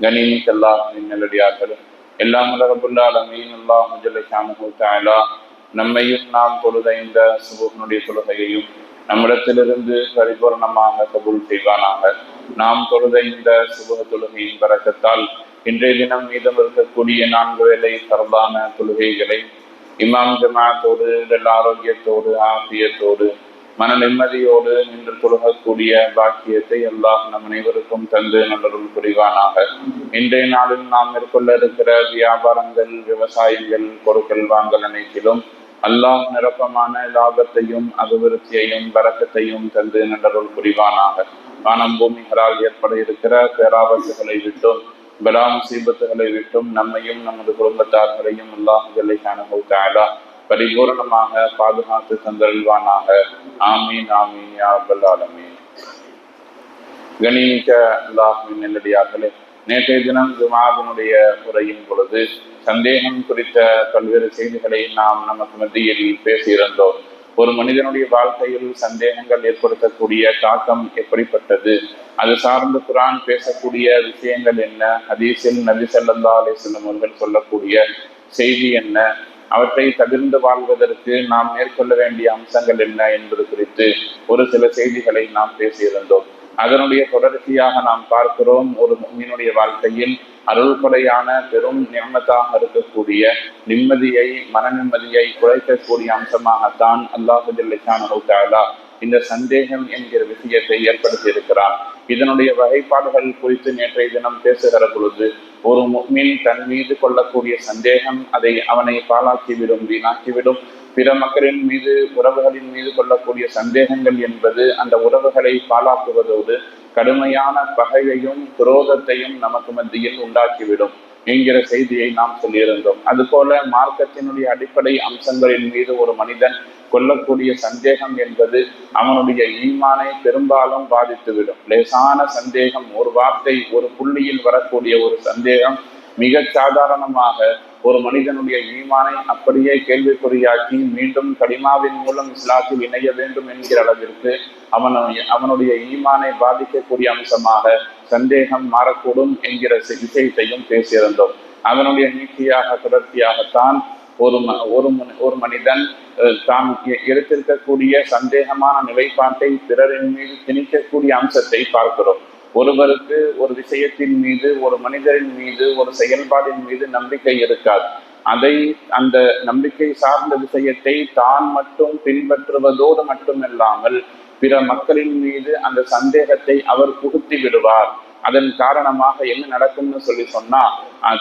கனிமிக் அல்லாஹின் நல்லடியார்களும் எல்லாம் ரபுல்லா அலமீன் அல்லாஹ் முஜல்ல நம்மையும் நாம் தொழுத இந்த சுபுகனுடைய தொழுகையையும் நம்மிடத்திலிருந்து பரிபூர்ணமாக கபூல் செய்வானாக. நாம் தொழுத இந்த சுபக தொழுகையின் பறக்கத்தால் இன்றைய தினம் மீதம் இருக்கக்கூடிய நான்கு வேலை பரவான தொழுகைகளை இமாம் ஜமாத்தோடு உடல் ஆரோக்கியத்தோடு ஆசியத்தோடு மன நிம்மதியோடு நின்று தொழுகக்கூடிய பாக்கியத்தை எல்லாம் நம் அனைவருக்கும் தந்து நல்லருள் புரிவானாக. இன்றைய நாளில் நாம் மேற்கொள்ள இருக்கிற வியாபாரங்கள் விவசாயங்கள் பொருட்கள் வாங்கல் அனைத்திலும் அல்லாஹ் நிரப்பமான லாபத்தையும் அபிவிருத்தியையும் வரக்கத்தையும் தந்து நல்லருள் புரிவானாக. வானம் பூமிகளால் ஏற்பட இருக்கிற பேராபத்துகளை விட்டும் பலா முசீபத்துகளை விட்டும் நம்மையும் நமது குடும்பத்தார்களையும் அல்லாஹ் ஜல்லை காண பரிபூரணமாக பாதுகாத்து தந்தருள்வானாக. ஆமீன் ஆமீன் யா ஆலமீன். கணிமிக்க அல்லாஹின் நெல்லடியார்களே நேற்றைய தினம் ஜுமாவினுடைய உரையின் பொழுது சந்தேகம் குறித்த பல்வேறு செய்திகளை நாம் நமக்கு மத்தியில் பேசியிருந்தோம். ஒரு மனிதனுடைய வாழ்க்கையில் சந்தேகங்கள் ஏற்படுத்தக்கூடிய தாக்கம் எப்படிப்பட்டது? அது சார்ந்த குரான் பேசக்கூடிய விஷயங்கள் என்ன? ஹதீஸில் நபி செல்லந்தாலே அலைஹி அவர்கள் சொல்லக்கூடிய செய்தி என்ன? அவற்றை தவிர்ந்து வாழ்வதற்கு நாம் மேற்கொள்ள வேண்டிய அம்சங்கள் என்ன என்பது குறித்து ஒரு சில செய்திகளை நாம் பேசியிருந்தோம். அதனுடைய தொடர்ச்சியாக நாம் பார்க்கிறோம் ஒரு மீனுடைய வாழ்க்கையில் அருள்கொடையான பெரும் நியமத்தாக இருக்கக்கூடிய நிம்மதியை மன நிம்மதியை குறைக்கக்கூடிய அம்சமாகத்தான் அல்லாஹு ஜல்லிஷானா இந்த சந்தேகம் என்கிற விஷயத்தை ஏற்படுத்தியிருக்கிறார் இதனுடைய வகைப்பாடுகள் குறித்து நேற்றைய தினம் பேசுகிற பொழுது ஒரு முக்மின் தன் மீது கொள்ளக்கூடிய சந்தேகம் அதை அவனை பாலாக்கிவிடும் வீணாக்கிவிடும் பிற மக்களின் மீது உறவுகளின் மீது கொள்ளக்கூடிய சந்தேகங்கள் என்பது அந்த உறவுகளை பாலாக்குவதோடு கடுமையான பகையையும் குரோதத்தையும் நமக்கு மத்தியில் உண்டாக்கிவிடும். என்கிற செய்தியை நாம் சொல்லியிருந்தோம். அதுபோல மார்க்கத்தினுடைய அடிப்படை அம்சங்களின் மீது ஒரு மனிதன் கொள்ளக்கூடிய சந்தேகம் என்பது அவனுடைய ஈமானை பெரும்பாலும் பாதித்துவிடும். லேசான சந்தேகம் ஒரு வார்த்தை ஒரு புள்ளியில் வரக்கூடிய ஒரு சந்தேகம் மிக சாதாரணமாக ஒரு மனிதனுடைய ஈமானை அப்படியே கேள்விக்குறியாக்கி மீண்டும் கடிமாவின் மூலம் இஸ்லாத்தில் இணைய வேண்டும் என்கிற அளவிற்கு அவன் அவனுடைய ஈமானை பாதிக்கக்கூடிய அம்சமாக சந்தேகம் மாறக்கூடும் என்கிற விஷயத்தையும் பேசியிருந்தோம். அதனுடைய நீக்கியாக தொடர்ச்சியாகத்தான் ஒரு ஒரு ஒரு மனிதன் தான் எடுத்திருக்கக்கூடிய சந்தேகமான நிலைப்பாட்டை பிறரின் மீது திணிக்கக்கூடிய அம்சத்தை பார்க்கிறோம். ஒருவருக்கு ஒரு விஷயத்தின் மீது ஒரு மனிதரின் மீது ஒரு செயல்பாடின் மீது நம்பிக்கை இருக்காது. அதை அந்த நம்பிக்கை சார்ந்த விஷயத்தை தான் மட்டும் பின்பற்றுவதோடு மட்டுமில்லாமல் பிற மக்களின் மீது அந்த சந்தேகத்தை அவர் புகுத்தி விடுவார். அதன் காரணமாக என்ன நடக்கும்னு சொல்லி சொன்னா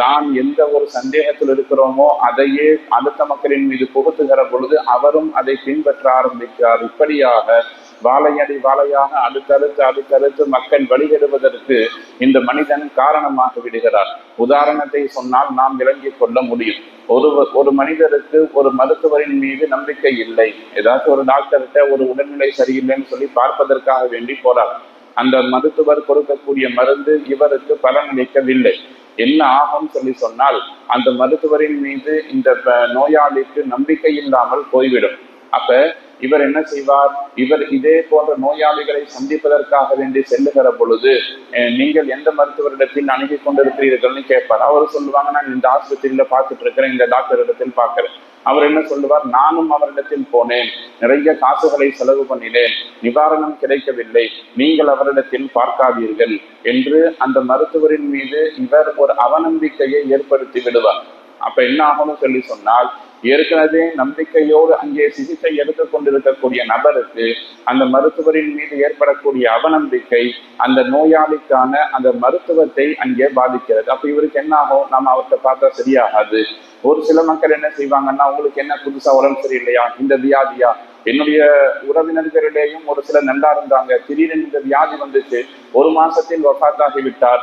தான் எந்த ஒரு சந்தேகத்தில் இருக்கிறோமோ அதையே அடுத்த மக்களின் மீது புகுத்துகிற பொழுது அவரும் அதை பின்பற்ற ஆரம்பிக்கிறார். இப்படியாக வாழையடி வாழையாக அடுத்தடுத்து அடுத்தடுத்து மக்கள் வழிகெடுவதற்கு இந்த மனிதன் காரணமாக விடுகிறார். உதாரணத்தை சொன்னால் நாம் விளங்கிக் கொள்ள முடியும். ஒரு ஒரு மனிதருக்கு ஒரு மருத்துவரின் மீது நம்பிக்கை இல்லை. ஏதாச்சும் ஒரு டாக்டர்கிட்ட ஒரு உடல்நிலை சரியில்லைன்னு சொல்லி பார்ப்பதற்காக வேண்டி போறார். அந்த மருத்துவர் கொடுக்கக்கூடிய மருந்து இவருக்கு பலனளிக்கவில்லை என்ன ஆகும் சொல்லி சொன்னால் அந்த மருத்துவரின் மீது இந்த நோயாளிக்கு நம்பிக்கை இல்லாமல் போய்விடும். அப்ப இவர் என்ன செய்வார்? இவர் இதே போன்ற நோயாளிகளை சந்திப்பதற்காக வேண்டி செல்லுகிற பொழுது நீங்கள் எந்த மருத்துவரிடத்தில் அணுகி கொண்டிருக்கிறீர்கள்னு கேட்பார். அவர் சொல்லுவாங்க நான் இந்த ஆஸ்பத்திரியில பார்த்துட்டு இருக்கிறேன் இந்த டாக்டர் இடத்தில் பார்க்கிறேன். அவர் என்ன சொல்லுவார்? நானும் அவரிடத்தில் போனேன். நிறைய காசுகளை செலவு பண்ணினேன். நிவாரணம் கிடைக்கவில்லை. நீங்கள் அவரிடத்தில் பார்க்காதீர்கள். என்று அந்த மருத்துவரின் மீது இவர் ஒரு அவநம்பிக்கையை ஏற்படுத்தி விடுவார். அப்ப என்ன ஆகும்னு சொல்லி சொன்னால் ஏற்கனவே நம்பிக்கையோடு அங்கே சிகிச்சை எடுத்துக் கொண்டிருக்கக்கூடிய நபருக்கு அந்த மருத்துவரின் மீது ஏற்படக்கூடிய அவநம்பிக்கை அந்த நோயாளிக்கான அந்த மருத்துவத்தை அங்கே பாதிக்கிறது. அப்ப இவருக்கு என்ன ஆகும்? நம்ம அவர்கிட்ட பார்த்தா சரியாகாது. ஒரு சில மக்கள் என்ன செய்வாங்கன்னா உங்களுக்கு என்ன புதுசா உடம்பு சரியில்லையா? இந்த வியாதியா? என்னுடைய உறவினர்களிலேயும் ஒரு சில நல்லா இருந்தாங்க திடீரென இந்த வியாதி வந்துச்சு. ஒரு மாசத்தில் வஃத்தாகி விட்டார்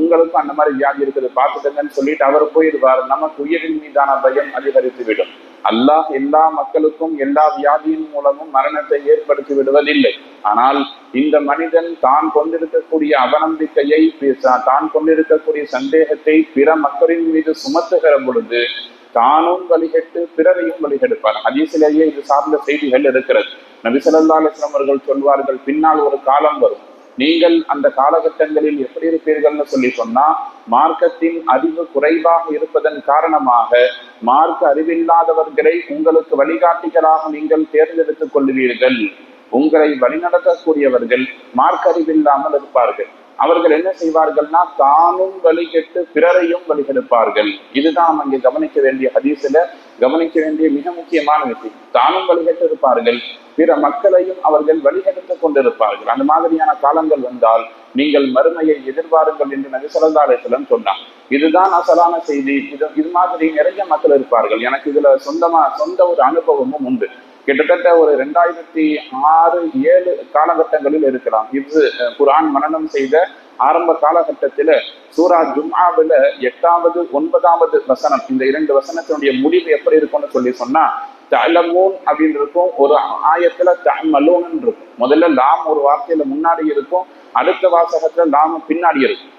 உங்களுக்கும் அந்த மாதிரி வியாதி இருக்குது. பார்த்துட்டுங்கன்னு சொல்லிட்டு அவர் போயிடுவார். நமக்கு உயிரின் மீதான பயம் அதிகரித்து விடும் அல்லாஹ் எல்லா மக்களுக்கும் எல்லா வியாதியின் மூலமும் மரணத்தை ஏற்படுத்தி விடுவதில்லை. ஆனால் இந்த மனிதன் தான் கொண்டிருக்கக்கூடிய அவநம்பிக்கையை தான் கொண்டிருக்கக்கூடிய சந்தேகத்தை பிற மக்களின் மீது சுமத்துகிற பொழுது தானும் வழிகட்டு பிறரையும் வழிகெடுப்பார். ஹதீசிலேயே இது சார்ந்த செய்திகள் இருக்கிறது. நபிசல்லா அலிஸ்லாம் அவர்கள் சொல்வார்கள் பின்னால் ஒரு காலம் வரும். நீங்கள் அந்த காலகட்டங்களில் எப்படி இருப்பீர்கள்னு சொல்லி சொன்னா மார்க்கத்தின் அறிவு குறைவாக இருப்பதன் காரணமாக மார்க்க அறிவில்லாதவர்களை உங்களுக்கு வழிகாட்டிகளாக நீங்கள் தேர்ந்தெடுத்துக் கொள்வீர்கள். உங்களை வழிநடத்தக்கூடியவர்கள் மார்க்க அறிவில்லாமல் இருப்பார்கள். அவர்கள் என்ன செய்வார்கள்னா தானும் வழிகெட்டு பிறரையும் வழிகெடுப்பார்கள் இதுதான் அங்கே கவனிக்க வேண்டிய ஹதீஸ்ல கவனிக்க வேண்டிய மிக முக்கியமான விஷயம். தானும் வழிகெட்டு இருப்பார்கள் பிற மக்களையும் அவர்கள் வழிகெடுத்துக் கொண்டிருப்பார்கள். அந்த மாதிரியான காலங்கள் வந்தால் நீங்கள் மறுமையை எதிர்பாருங்கள் என்று நபி ஸல்லல்லாஹு சொன்னான் சொன்னார். இதுதான் அசலான செய்தி. இது இது மாதிரி நிறைய மக்கள் இருப்பார்கள். எனக்கு இதுல சொந்தமா சொந்த ஒரு அனுபவமும் உண்டு. கிட்டத்தட்ட ஒரு ரெண்டாயிரத்தி ஆறு ஏழு காலகட்டங்களில் இருக்கலாம். இது குரான் மனநம் செய்த ஆரம்ப காலகட்டத்தில் சூரா ஜும்ஆவுல எட்டாவது ஒன்பதாவது வசனம் இந்த இரண்டு வசனத்தினுடைய முடிவு எப்படி இருக்கும்னு சொல்லி சொன்னா தலமூன் அப்படின்னு இருக்கும் ஒரு ஆயத்துல தமலூன் இருக்கும். முதல்ல லாம் ஒரு வார்த்தையில முன்னாடி இருக்கும் அடுத்த வாசகத்துல லாம் பின்னாடி இருக்கும்.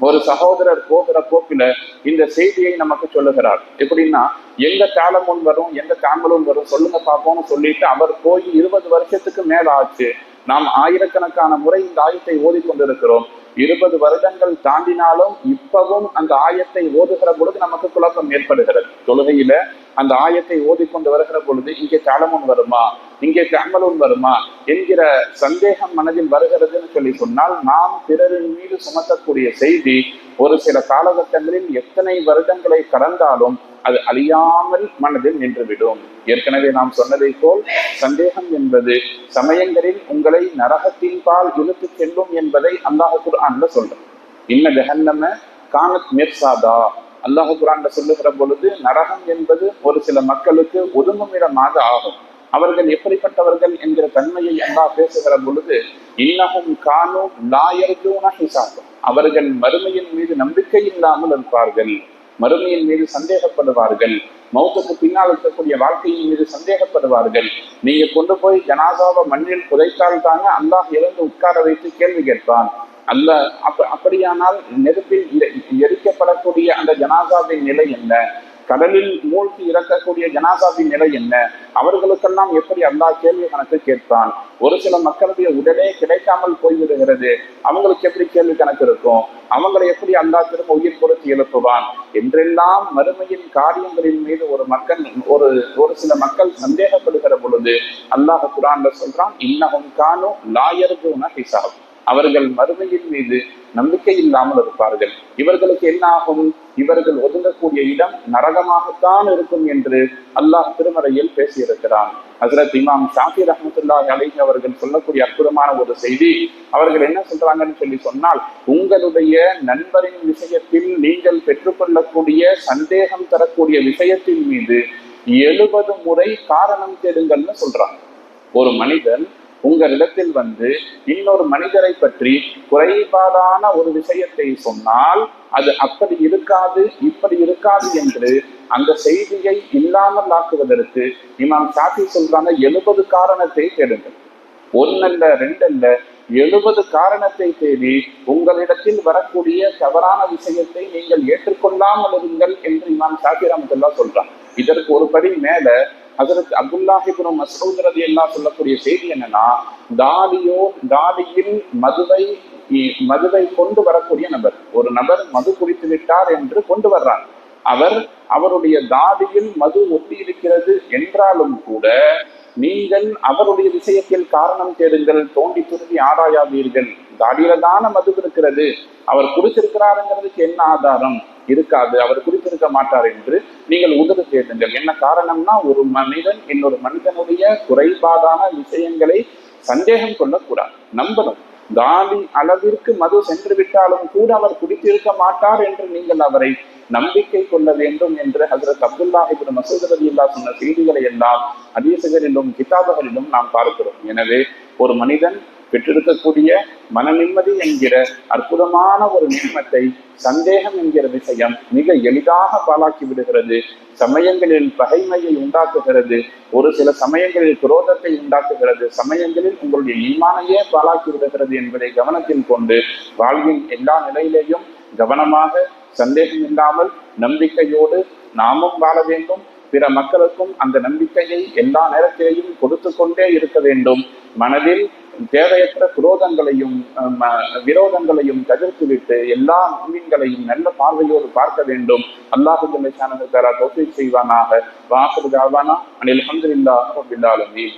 ஒரு சகோதரர் போகிற போக்கில இந்த செய்தியை நமக்கு சொல்லுகிறார். எப்படின்னா எங்க முன் வரும் எந்த தாமலும் வரும் சொல்லுங்க பார்ப்போம்னு சொல்லிட்டு அவர் போய் இருபது வருஷத்துக்கு மேல ஆச்சு நாம் ஆயிரக்கணக்கான முறை இந்த ஆயத்தை ஓதிக்கொண்டிருக்கிறோம். இருபது வருடங்கள் தாண்டினாலும் இப்பவும் அந்த ஆயத்தை ஓதுகிற பொழுது நமக்கு குழப்பம் ஏற்படுகிறது. தொழுகையில அந்த ஆயத்தை ஓதிக்கொண்டு வருகிற பொழுது இங்கே தாளமுன் வருமா? இங்கே தாமலும் வருமா? என்கிற சந்தேகம் மனதில் வருகிறதுன்னு சொல்லி சொன்னால் நாம் பிறரின் மீது சுமத்தக்கூடிய செய்தி ஒரு சில காலகட்டங்களில் எத்தனை வருடங்களை கடந்தாலும் அது அழியாமல் மனதில் நின்றுவிடும். ஏற்கனவே நாம் சொன்னதை போல் சந்தேகம் என்பது சமயங்களில் உங்களை நரகத்தின் பால் இழுத்துச் செல்லும் என்பதை அல்லாஹ் குரான்ல சொல்றோம் இன்ன ஜஹன்னம கானத் மிர்சாதா. அல்லாஹ் குரான்ல சொல்லுகிற பொழுது நரகம் என்பது ஒரு சில மக்களுக்கு ஒதுங்குமிடமாக ஆகும். அவர்கள் எப்படிப்பட்டவர்கள் என்கிற தன்மையை அல்லாஹ் பேசுகிற பொழுது இன்னகும் காணும் லாயர்ஜூன ஹிசாபம் அவர்கள் மறுமையின் மீது நம்பிக்கை இல்லாமல் இருப்பார்கள். மறுமையின் மீது சந்தேகப்படுவார்கள். மௌத்துக்கு பின்னால் இருக்கக்கூடிய வாழ்க்கையின் மீது சந்தேகப்படுவார்கள். நீங்க கொண்டு போய் ஜனாதாவை மண்ணில் புதைத்தால் தாங்க அல்லாஹ் இறந்து உட்கார வைத்து கேள்வி கேட்பான். அல்ல அப்ப அப்படியானால் நெருப்பில் எரிக்கப்படக்கூடிய அந்த ஜனாதாவின் நிலை என்ன? கடலில் மூழ்கி இறக்கக்கூடிய ஜனாசாவின் நிலை என்ன? அவர்களுக்கெல்லாம் எப்படி அல்லா கேள்வி கணக்கு கேட்பான்? ஒரு சில மக்களுடைய உடனே கிடைக்காமல் போய்விடுகிறது. அவங்களுக்கு எப்படி கேள்வி கணக்கு இருக்கும்? அவங்களை எப்படி அல்லா திரும்ப உயிர் கொடுத்து எழுப்புவான்? என்றெல்லாம் மறுமையின் காரியங்களின் மீது ஒரு மக்கள் ஒரு ஒரு சில மக்கள் சந்தேகப்படுகிற பொழுது அல்லாஹ் குரான்ல சொல்றான் இன்னகும் காணும் லாயர்ஜூன ஹிசாப். அவர்கள் மறுமையின் மீது நம்பிக்கை இல்லாமல் இருப்பார்கள். இவர்களுக்கு என்ன ஆகும் இவர்கள் ஒதுங்கக்கூடிய இடம் நரகமாகத்தான் இருக்கும் என்று அல்லாஹ் திருமறையில் பேசியிருக்கிறான். ஹசரத் இமாம் ஷாஃபி ரஹமத்துல்லாஹி அலைஹி அவர்கள் சொல்லக்கூடிய அற்புதமான ஒரு செய்தி. அவர்கள் என்ன சொல்றாங்கன்னு சொல்லி சொன்னால் உங்களுடைய நண்பரின் விஷயத்தில் நீங்கள் பெற்றுக்கொள்ளக்கூடிய சந்தேகம் தரக்கூடிய விஷயத்தின் மீது எழுபது முறை காரணம் தேடுங்கள்னு சொல்றாங்க. ஒரு மனிதன் உங்களிடத்தில் வந்து இன்னொரு மனிதரை பற்றி குறைபாடான ஒரு விஷயத்தை சொன்னால் அது அப்படி இருக்காது இப்படி இருக்காது என்று அந்த செய்தியை இல்லாமல் ஆக்குவதற்கு இமாம் சாஃபி சொல்றாங்க எழுபது காரணத்தை தேடுங்கள். ஒன்னல்ல ரெண்டல்ல எழுபது காரணத்தை தேடி உங்களிடத்தில் வரக்கூடிய தவறான விஷயத்தை நீங்கள் ஏற்றுக்கொள்ளாமல் இருங்கள் என்று இமாம் சாஃபி ரஹமத்துல்லா சொல்றான். இதற்கு ஒரு படி மேல அதற்கு அப்துல்லாஹிபுரம் மசூத் ரதி எல்லாம் சொல்லக்கூடிய செய்தி என்னன்னா தாலியோ தாலியில் மதுவை மதுவை கொண்டு வரக்கூடிய நபர். ஒரு நபர் மது குடித்து விட்டார் என்று கொண்டு வர்றார். அவர் அவருடைய தாடியில் மது ஒட்டி இருக்கிறது என்றாலும் கூட நீங்கள் அவருடைய விஷயத்தில் காரணம் தேடுங்கள் தோண்டி துருவி ஆராயாதீர்கள். தாடியில தான மது இருக்கிறது அவர் குடிச்சிருக்கிறாருங்கிறதுக்கு என்ன ஆதாரம்? இருக்காது. அவர் குடித்திருக்க மாட்டார் என்று நீங்கள் உதவி தேடுங்கள். என்ன காரணம்னா ஒரு மனிதன் இன்னொரு மனிதனுடைய குறைபாடான விஷயங்களை சந்தேகம் கொள்ளக்கூடாது. நம்பணும். காலி அளவிற்கு மது சென்று விட்டாலும் கூட அவர் குடித்திருக்க மாட்டார் என்று நீங்கள் அவரை நம்பிக்கை கொள்ள வேண்டும் என்று ஹசரத் அப்துல்லா இப்படி மசூத் ரலியல்லாஹு சொன்ன செய்திகளை எல்லாம் ஹதீசுகளிலும் கிதாபுகளிலும் நாம் பார்க்கிறோம். எனவே ஒரு மனிதன் பெற்றிருக்கக்கூடிய மன நிம்மதி என்கிற அற்புதமான ஒரு நியமத்தை சந்தேகம் என்கிற விஷயம் மிக எளிதாக பாழாக்கி விடுகிறது. சமயங்களில் பகைமையை உண்டாக்குகிறது. ஒரு சில சமயங்களில் குரோதத்தை உண்டாக்குகிறது. சமயங்களில் உங்களுடைய ஈமானையே பாழாக்கி விடுகிறது என்பதை கவனத்தில் கொண்டு வாழ்வின் எல்லா நிலையிலேயும் கவனமாக சந்தேகம் இல்லாமல் நம்பிக்கையோடு நாமும் வாழ வேண்டும். பிற மக்களுக்கும் அந்த நம்பிக்கையை எல்லா நேரத்திலேயும் கொடுத்து கொண்டே இருக்க வேண்டும். மனதில் தேவையற்ற குரோதங்களையும் அஹ், ம- விரோதங்களையும் தவிர்த்து விட்டு எல்லா மீன்களையும் நல்ல பார்வையோடு பார்க்க வேண்டும். அல்லாஹு சானந்த ஷானஹு செய்வானாக. வாசல் தாவானா அனில் அஹமதுல்லா ரப்பில்